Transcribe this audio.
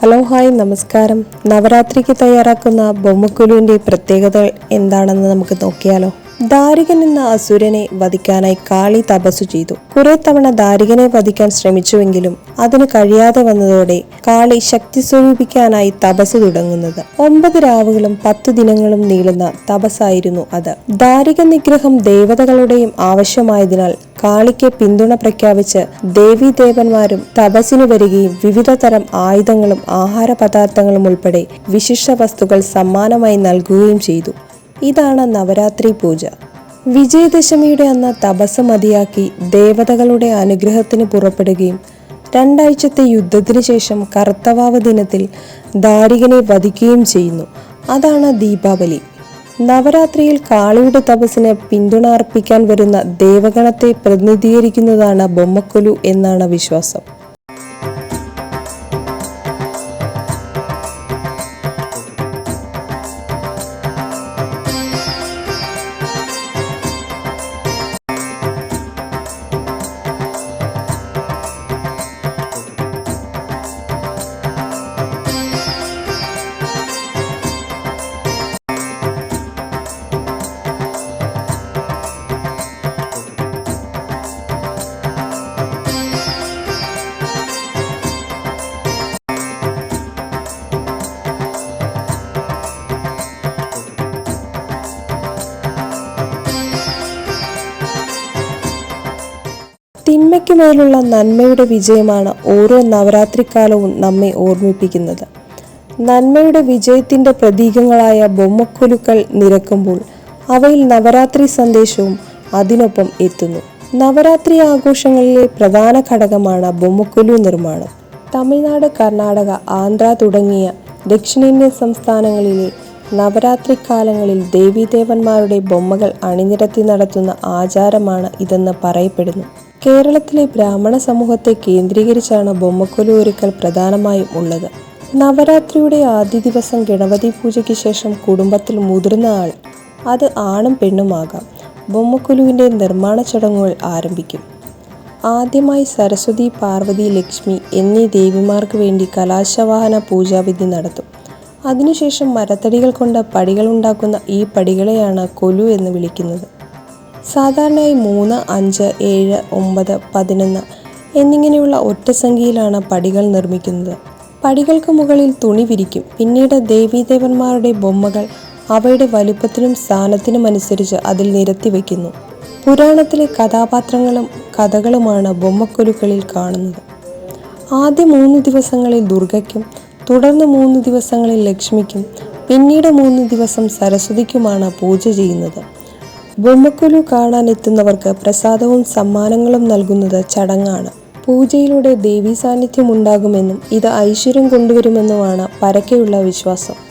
Hello hi നമസ്കാരം. നവരാത്രിക്ക് തയ്യാറാക്കുന്ന ബൊമ്മക്കുലുവിന്റെ പ്രത്യേകതകൾ എന്താണെന്ന് നമുക്ക് നോക്കിയാലോ? ദാരികൻ എന്ന അസുരനെ വധിക്കാനായി കാളി തപസ്സു ചെയ്തു. കുറെ തവണ ദാരികനെ വധിക്കാൻ ശ്രമിച്ചുവെങ്കിലും അതിന് കഴിയാതെ വന്നതോടെ കാളി ശക്തി സ്വരൂപിക്കാനായി തപസ് തുടങ്ങുന്നത്. ഒമ്പത് രാവുകളും പത്ത് ദിനങ്ങളും നീളുന്ന തപസ്സായിരുന്നു അത്. ദാരിക നിഗ്രഹം ദേവതകളുടെയും ആവശ്യമായതിനാൽ കാളിക്ക് പിന്തുണ പ്രഖ്യാപിച്ച് ദേവീദേവന്മാരും തപസ്സിനു വരികയും വിവിധ തരം ആയുധങ്ങളും ആഹാര പദാർത്ഥങ്ങളും ഉൾപ്പെടെ വിശിഷ്ട വസ്തുക്കൾ സമ്മാനമായി നൽകുകയും ചെയ്തു. ഇതാണ് നവരാത്രി പൂജ. വിജയദശമിയുടെ അന്ന് തപസ് മതിയാക്കി ദേവതകളുടെ അനുഗ്രഹത്തിന് പുറപ്പെടുകയും രണ്ടാഴ്ചത്തെ യുദ്ധത്തിനു ശേഷം കർത്തവാവ് ദിനത്തിൽ ദാരികനെ വധിക്കുകയും ചെയ്യുന്നു. അതാണ് ദീപാവലി. നവരാത്രിയിൽ കാളിയുടെ തപസ്സിന് പിന്തുണ അർപ്പിക്കാൻ വരുന്ന ദേവഗണത്തെ പ്രതിനിധീകരിക്കുന്നതാണ് ബൊമ്മക്കൊലു എന്നാണ് വിശ്വാസം. തിന്മയ്ക്ക് മേലുള്ള നന്മയുടെ വിജയമാണ് ഓരോ നവരാത്രിക്കാലവും നമ്മെ ഓർമ്മിപ്പിക്കുന്നത്. നന്മയുടെ വിജയത്തിന്റെ പ്രതീകങ്ങളായ ബൊമ്മക്കുലുക്കൾ നിരക്കുമ്പോൾ അവയിൽ നവരാത്രി സന്ദേശവും അതിനൊപ്പം എത്തുന്നു. നവരാത്രി ആഘോഷങ്ങളിലെ പ്രധാന ഘടകമാണ് ബൊമ്മക്കുലു നിർമ്മാണം. തമിഴ്നാട് കർണാടക ആന്ധ്ര തുടങ്ങിയ ദക്ഷിണേന്ത്യൻ സംസ്ഥാനങ്ങളിലെ നവരാത്രി കാലങ്ങളിൽ ദേവീദേവന്മാരുടെ ബൊമ്മകൾ അണിനിരത്തി നടത്തുന്ന ആചാരമാണ് ഇതെന്ന് പറയപ്പെടുന്നു. കേരളത്തിലെ ബ്രാഹ്മണ സമൂഹത്തെ കേന്ദ്രീകരിച്ചാണ് ബൊമ്മക്കൊലു ഒരുക്കൽ പ്രധാനമായും ഉള്ളത്. നവരാത്രിയുടെ ആദ്യ ദിവസം ഗണപതി പൂജയ്ക്ക് ശേഷം കുടുംബത്തിൽ മുതിർന്ന ആൾ അത് ആണും പെണ്ണുമാകാം. ബൊമ്മക്കൊലുവിന്റെ നിർമ്മാണ ചടങ്ങുകൾ ആരംഭിക്കും. ആദ്യമായി സരസ്വതി പാർവതി ലക്ഷ്മി എന്നീ ദേവിമാർക്ക് വേണ്ടി കലാശവാഹന പൂജാവിധി നടത്തും. അതിനുശേഷം മരത്തടികൾ കൊണ്ട് പടികളുണ്ടാക്കുന്ന ഈ പടികളെയാണ് കൊലു എന്ന് വിളിക്കുന്നത്. സാധാരണയായി മൂന്ന് അഞ്ച് ഏഴ് ഒമ്പത് പതിനൊന്ന് എന്നിങ്ങനെയുള്ള ഒറ്റ സംഖ്യയിലാണ് പടികൾ നിർമ്മിക്കുന്നത്. പടികൾക്ക് മുകളിൽ തുണി വിരിക്കും. പിന്നീട് ദേവീദേവന്മാരുടെ ബൊമ്മകൾ അവയുടെ വലുപ്പത്തിനും സ്ഥാനത്തിനും അനുസരിച്ച് അതിൽ നിരത്തി വയ്ക്കുന്നു. പുരാണത്തിലെ കഥാപാത്രങ്ങളും കഥകളുമാണ് ബൊമ്മക്കൊലുക്കളിൽ കാണുന്നത്. ആദ്യ മൂന്ന് ദിവസങ്ങളിൽ ദുർഗയ്ക്കും തുടർന്ന് മൂന്ന് ദിവസങ്ങളിൽ ലക്ഷ്മിക്കും പിന്നീട് മൂന്ന് ദിവസം സരസ്വതിക്കുമാണ് പൂജ ചെയ്യുന്നത്. ബൊമ്മക്കുലു കാണാൻ എത്തുന്നവർക്ക് പ്രസാദവും സമ്മാനങ്ങളും നൽകുന്നത് ചടങ്ങാണ്. പൂജയിലൂടെ ദേവീ സാന്നിധ്യം ഉണ്ടാകുമെന്നും ഇത് ഐശ്വര്യം കൊണ്ടുവരുമെന്നുമാണ് പരക്കെയുള്ള വിശ്വാസം.